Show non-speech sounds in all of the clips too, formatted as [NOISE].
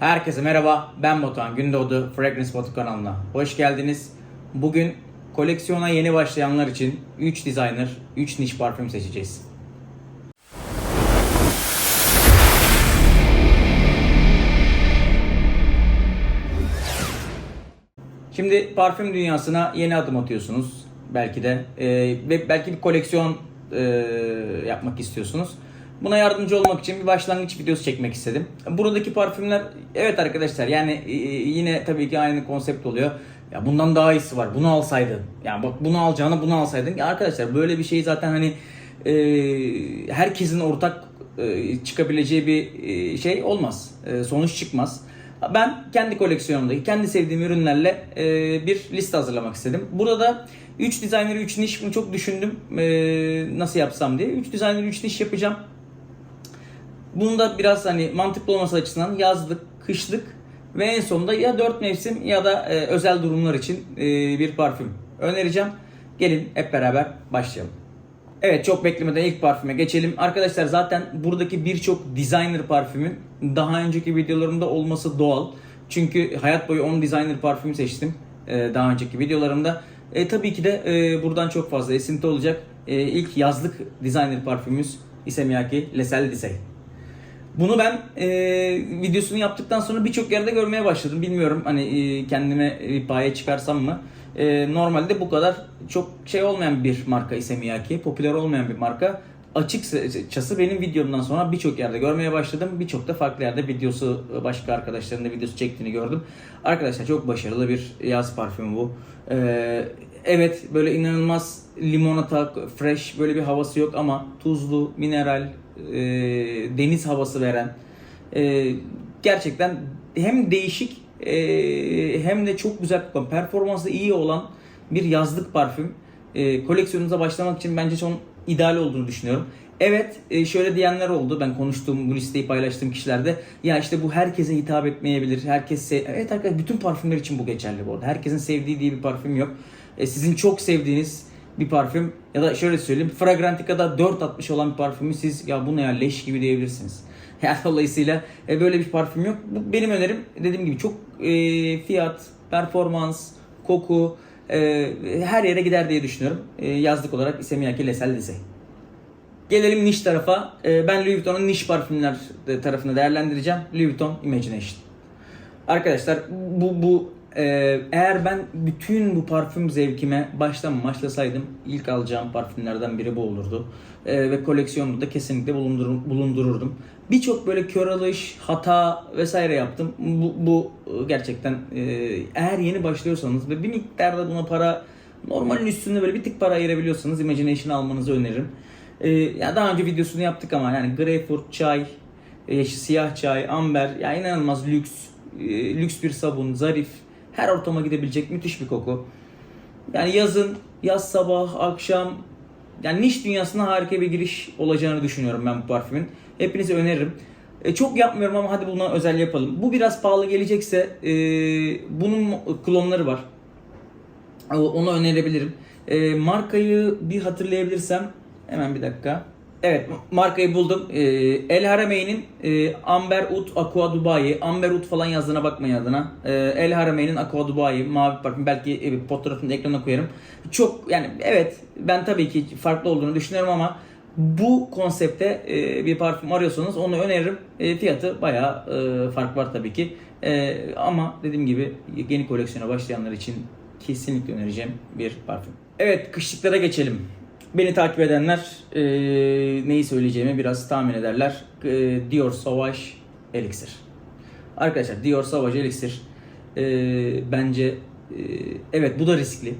Herkese merhaba, ben Batuhan Gündoğdu Fragrance Batu kanalına. Hoş geldiniz. Bugün koleksiyona yeni başlayanlar için 3 designer, 3 niş parfüm seçeceğiz. Şimdi parfüm dünyasına yeni adım atıyorsunuz belki de Ee, ve belki bir koleksiyon e, yapmak istiyorsunuz. Buna yardımcı olmak için bir başlangıç videosu çekmek istedim. Buradaki parfümler evet arkadaşlar yani e, yine tabii ki aynı konsept oluyor. Ya bundan daha iyisi var. Bunu alsaydın. Yani bak bunu alacağına bunu alsaydın. Ya arkadaşlar böyle bir şey zaten hani e, herkesin ortak e, çıkabileceği bir e, şey olmaz. E, sonuç çıkmaz. Ben kendi koleksiyonumdaki, kendi sevdiğim ürünlerle e, bir liste hazırlamak istedim. Burada 3 designer 3 niş bunu çok düşündüm e, nasıl yapsam diye. 3 designer 3 niş yapacağım. Bunda biraz hani mantıklı olması açısından yazlık, kışlık ve en sonunda ya 4 mevsim ya da e, özel durumlar için e, bir parfüm önereceğim. Gelin hep beraber başlayalım. Evet çok beklemeden ilk parfüme geçelim. Arkadaşlar zaten buradaki birçok designer parfümün daha önceki videolarımda olması doğal. Çünkü hayat boyu 10 designer parfüm seçtim e, daha önceki videolarımda. E, tabii ki de e, buradan çok fazla esinti olacak. E, ilk yazlık designer parfümümüz Isemiyaki Le Sel Disey. Bunu ben e, videosunu yaptıktan sonra birçok yerde görmeye başladım. Bilmiyorum hani e, kendime bir paye çıkarsam mı? E, normalde bu kadar çok şey olmayan bir marka ise Miyake. Popüler olmayan bir marka. Açıkçası benim videomdan sonra birçok yerde görmeye başladım. Birçok da farklı yerde videosu, başka arkadaşların da videosu çektiğini gördüm. Arkadaşlar çok başarılı bir yaz parfümü bu. E, evet böyle inanılmaz limonata, fresh böyle bir havası yok ama tuzlu, mineral, e, deniz havası veren e, gerçekten hem değişik e, hem de çok güzel kokan, performansı iyi olan bir yazlık parfüm. E, koleksiyonunuza başlamak için bence çok ideal olduğunu düşünüyorum. Evet e, şöyle diyenler oldu ben konuştuğum bu listeyi paylaştığım kişilerde ya işte bu herkese hitap etmeyebilir. Herkes se- evet arkadaşlar bütün parfümler için bu geçerli bu arada. Herkesin sevdiği diye bir parfüm yok. E, sizin çok sevdiğiniz bir parfüm ya da şöyle söyleyeyim Fragrantica'da 4.60 olan bir parfümü siz ya bu ne ya leş gibi diyebilirsiniz. [LAUGHS] Yani dolayısıyla e, böyle bir parfüm yok. Bu benim önerim dediğim gibi çok e, fiyat, performans, koku e, her yere gider diye düşünüyorum. E, yazlık olarak Isemiyaki Lesel Lise. Gelelim niş tarafa. E, ben Louis Vuitton'un niş parfümler tarafını değerlendireceğim. Louis Vuitton Imagination. Arkadaşlar bu bu eğer ben bütün bu parfüm zevkime baştan başlasaydım ilk alacağım parfümlerden biri bu olurdu. E, ve koleksiyonumda da kesinlikle bulundur, bulundururdum. Birçok böyle kör alış, hata vesaire yaptım. Bu, bu gerçekten e, eğer yeni başlıyorsanız ve bir miktarda buna para normalin üstünde böyle bir tık para ayırabiliyorsanız Imagination almanızı öneririm. E, ya daha önce videosunu yaptık ama yani greyfurt, çay, e, siyah çay, amber ya inanılmaz lüks, e, lüks bir sabun, zarif, her ortama gidebilecek müthiş bir koku. Yani yazın, yaz sabah, akşam yani niş dünyasına harika bir giriş olacağını düşünüyorum ben bu parfümün. Hepinize öneririm. E, çok yapmıyorum ama hadi buna özel yapalım. Bu biraz pahalı gelecekse e, bunun klonları var. Onu önerebilirim. E, markayı bir hatırlayabilirsem hemen bir dakika. Evet markayı buldum. E, El Harameyn'in e, Amber Oud Aqua Dubai. Amber Oud falan yazdığına bakmayın adına. E, El Harameyn'in Aqua Dubai mavi parfüm. Belki e, fotoğrafını ekrana koyarım. Çok yani evet ben tabii ki farklı olduğunu düşünüyorum ama bu konsepte e, bir parfüm arıyorsanız onu öneririm. E, fiyatı bayağı e, fark var tabii ki. E, ama dediğim gibi yeni koleksiyona başlayanlar için kesinlikle önereceğim bir parfüm. Evet kışlıklara geçelim. Beni takip edenler e, neyi söyleyeceğimi biraz tahmin ederler. E, Dior Sauvage Elixir. Arkadaşlar Dior Sauvage Elixir e, bence e, evet bu da riskli.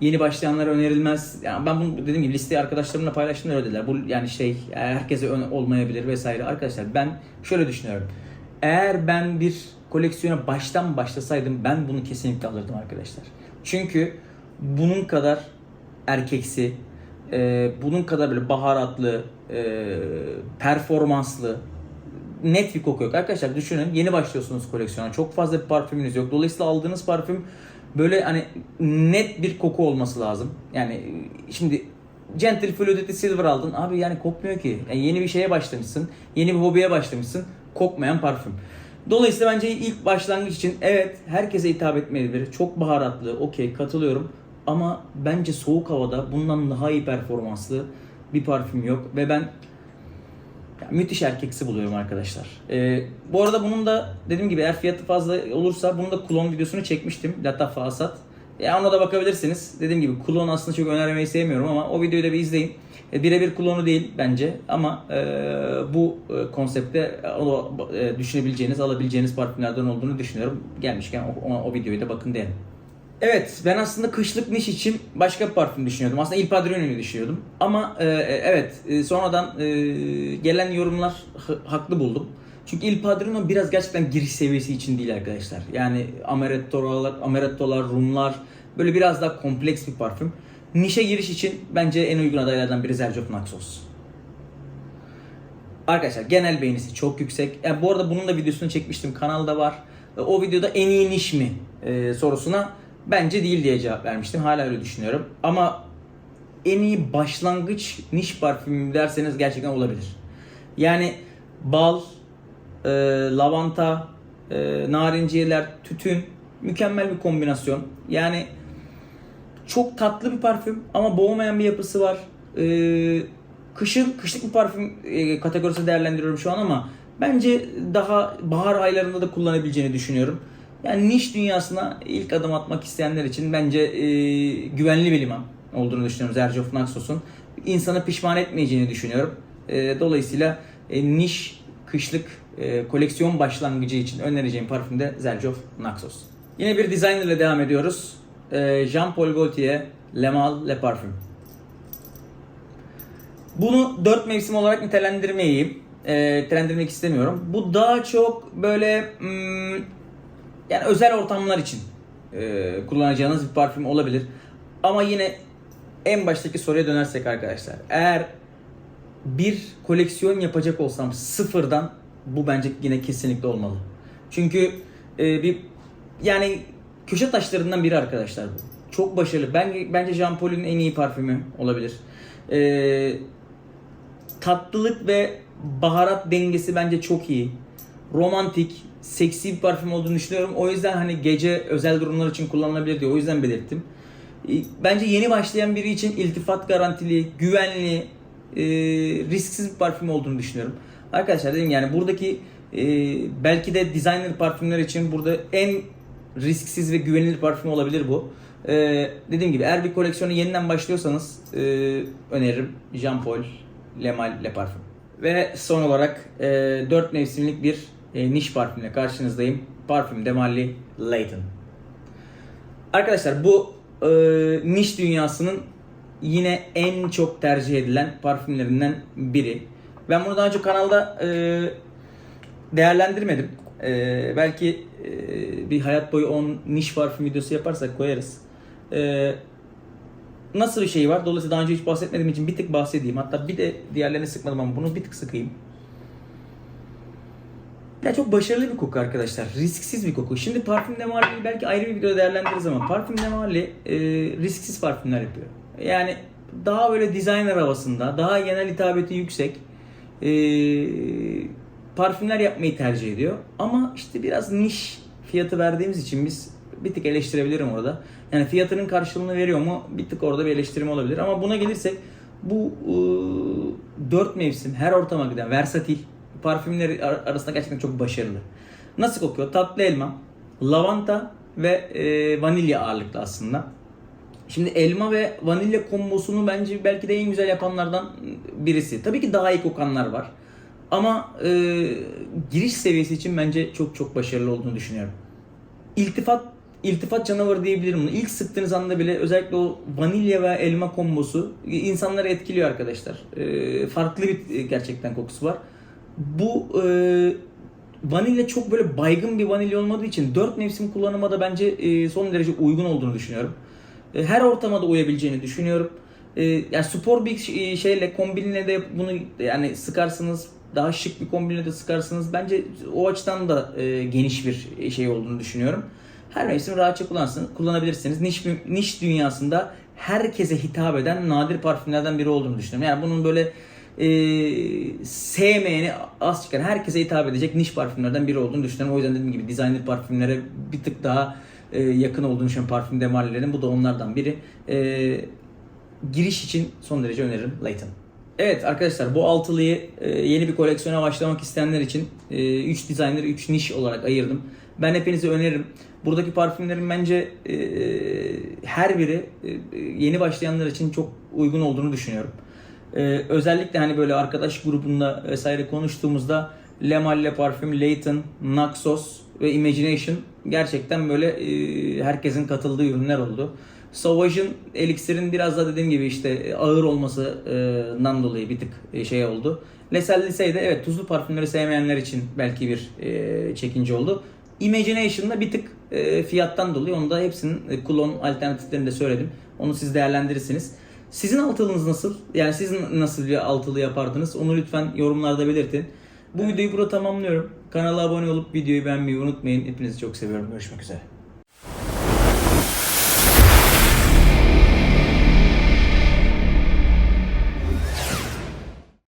Yeni başlayanlara önerilmez. Yani ben bunu dediğim gibi listeyi arkadaşlarımla paylaştım öyle dediler. Bu yani şey herkese ön olmayabilir vesaire. Arkadaşlar ben şöyle düşünüyorum. Eğer ben bir koleksiyona baştan başlasaydım ben bunu kesinlikle alırdım arkadaşlar. Çünkü bunun kadar erkeksi, e, bunun kadar böyle baharatlı, e, performanslı, net bir koku yok. Arkadaşlar düşünün yeni başlıyorsunuz koleksiyona. Çok fazla bir parfümünüz yok. Dolayısıyla aldığınız parfüm böyle hani net bir koku olması lazım. Yani şimdi Gentle Fluidity Silver aldın. Abi yani kokmuyor ki. Yani yeni bir şeye başlamışsın. Yeni bir hobiye başlamışsın. Kokmayan parfüm. Dolayısıyla bence ilk başlangıç için evet herkese hitap etmelidir. Çok baharatlı, okey katılıyorum. Ama bence soğuk havada bundan daha iyi performanslı bir parfüm yok. Ve ben ya, müthiş erkeksi buluyorum arkadaşlar. Ee, bu arada bunun da dediğim gibi eğer fiyatı fazla olursa bunun da klon videosunu çekmiştim. Latafa Asat. Ya ona da bakabilirsiniz. Dediğim gibi klon aslında çok önermeyi sevmiyorum ama o videoyu da bir izleyin. E, birebir klonu değil bence ama e, bu e, konsepte e, o, e, düşünebileceğiniz, alabileceğiniz parfümlerden olduğunu düşünüyorum. Gelmişken o, o, o videoyu da bakın derim. Evet, ben aslında kışlık niş için başka bir parfüm düşünüyordum. Aslında Il Padrino'yu düşünüyordum. Ama e, e, evet, e, sonradan e, gelen yorumlar ha- haklı buldum. Çünkü Il Padrino biraz gerçekten giriş seviyesi için değil arkadaşlar. Yani amarettolar, amarettolar, rumlar böyle biraz daha kompleks bir parfüm. Nişe giriş için bence en uygun adaylardan biri Sergio Naxos. Arkadaşlar genel beğenisi çok yüksek. Yani bu arada bunun da videosunu çekmiştim. Kanalda var. E, O videoda en iyi niş mi e, sorusuna bence değil diye cevap vermiştim. Hala öyle düşünüyorum. Ama en iyi başlangıç niş parfümü derseniz gerçekten olabilir. Yani bal, e, lavanta, e, narinciyeler, tütün mükemmel bir kombinasyon. Yani çok tatlı bir parfüm ama boğmayan bir yapısı var. Ee, kışın kışlık bir parfüm e, kategorisi değerlendiriyorum şu an ama bence daha bahar aylarında da kullanabileceğini düşünüyorum. Yani niş dünyasına ilk adım atmak isteyenler için bence e, güvenli bir liman olduğunu düşünüyorum Zerjof Naxos'un. İnsanı pişman etmeyeceğini düşünüyorum. E, dolayısıyla e, niş kışlık e, koleksiyon başlangıcı için önereceğim parfüm de Zerjof Naxos. Yine bir designer ile devam ediyoruz. E, Jean-Paul Gaultier Le Mal Le Parfum. Bunu dört mevsim olarak nitelendirmeyeyim. E, nitelendirmek istemiyorum. Bu daha çok böyle hmm, yani özel ortamlar için e, kullanacağınız bir parfüm olabilir. Ama yine en baştaki soruya dönersek arkadaşlar. Eğer bir koleksiyon yapacak olsam sıfırdan bu bence yine kesinlikle olmalı. Çünkü e, bir yani köşe taşlarından biri arkadaşlar bu. Çok başarılı. Ben bence Jean Paul'un en iyi parfümü olabilir. E, tatlılık ve baharat dengesi bence çok iyi. Romantik, seksi bir parfüm olduğunu düşünüyorum. O yüzden hani gece özel durumlar için kullanılabilir diye o yüzden belirttim. Bence yeni başlayan biri için iltifat garantili, güvenli, e, risksiz bir parfüm olduğunu düşünüyorum. Arkadaşlar dedim yani buradaki e, belki de designer parfümler için burada en risksiz ve güvenilir parfüm olabilir bu. E, dediğim gibi eğer bir koleksiyonu yeniden başlıyorsanız öneririm Jean Paul Le Mal Le Parfum. Ve son olarak e, 4 mevsimlik bir e, niş parfümle karşınızdayım. Parfüm de Marley Layton. Arkadaşlar bu e, niş dünyasının yine en çok tercih edilen parfümlerinden biri. Ben bunu daha önce kanalda e, değerlendirmedim. E, belki e, bir hayat boyu 10 niş parfüm videosu yaparsak koyarız. E, nasıl bir şey var? Dolayısıyla daha önce hiç bahsetmediğim için bir tık bahsedeyim. Hatta bir de diğerlerini sıkmadım ama bunu bir tık sıkayım. Ya çok başarılı bir koku arkadaşlar. Risksiz bir koku. Şimdi parfüm de belki ayrı bir videoda değerlendiririz ama parfüm de e, risksiz parfümler yapıyor. Yani daha böyle designer havasında, daha genel hitabeti yüksek e, parfümler yapmayı tercih ediyor. Ama işte biraz niş fiyatı verdiğimiz için biz bir tık eleştirebilirim orada. Yani fiyatının karşılığını veriyor mu? Bir tık orada bir eleştirim olabilir. Ama buna gelirsek bu e, 4 mevsim her ortama giden versatil parfümler ar- arasında gerçekten çok başarılı. Nasıl kokuyor? Tatlı elma, lavanta ve e, vanilya ağırlıklı aslında. Şimdi elma ve vanilya kombosunu bence belki de en güzel yapanlardan birisi. Tabii ki daha iyi kokanlar var. Ama e, giriş seviyesi için bence çok çok başarılı olduğunu düşünüyorum. İltifat iltifat canavarı diyebilirim bunu. İlk sıktığınız anda bile özellikle o vanilya ve elma kombosu insanları etkiliyor arkadaşlar. E, farklı bir e, gerçekten kokusu var. Bu e, vanilya çok böyle baygın bir vanilya olmadığı için 4 mevsim kullanıma da bence e, son derece uygun olduğunu düşünüyorum. E, her ortama da uyabileceğini düşünüyorum. E, yani spor bir şeyle kombinle de bunu yani sıkarsınız daha şık bir kombinle de sıkarsınız. Bence o açıdan da e, geniş bir şey olduğunu düşünüyorum. Her mevsim rahatça kullanabilirsiniz. Niş, niş dünyasında herkese hitap eden nadir parfümlerden biri olduğunu düşünüyorum. Yani bunun böyle e, sevmeyeni az çıkan, herkese hitap edecek niş parfümlerden biri olduğunu düşünüyorum. O yüzden dediğim gibi designer parfümlere bir tık daha e, yakın olduğunu düşünüyorum parfüm demarlerin. Bu da onlardan biri. E, giriş için son derece öneririm Layton. Evet arkadaşlar bu altılıyı e, yeni bir koleksiyona başlamak isteyenler için 3 designer 3 niş olarak ayırdım. Ben hepinize öneririm. Buradaki parfümlerin bence e, her biri e, yeni başlayanlar için çok uygun olduğunu düşünüyorum. E, özellikle hani böyle arkadaş grubunda vesaire konuştuğumuzda Le Malle parfüm, Layton, Naxos ve Imagination gerçekten böyle e, herkesin katıldığı ürünler oldu. Sauvage'ın Elixir'in biraz da dediğim gibi işte ağır olmasından dolayı bir tık e, şey oldu. Lesel Lisey de evet tuzlu parfümleri sevmeyenler için belki bir e, çekince oldu. Imagination'da bir tık e, fiyattan dolayı onu da hepsinin e, alternatiflerini de söyledim. Onu siz değerlendirirsiniz. Sizin altılınız nasıl? Yani siz nasıl bir altılı yapardınız? Onu lütfen yorumlarda belirtin. Bu videoyu burada tamamlıyorum. Kanala abone olup videoyu beğenmeyi unutmayın. Hepinizi çok seviyorum. Görüşmek üzere.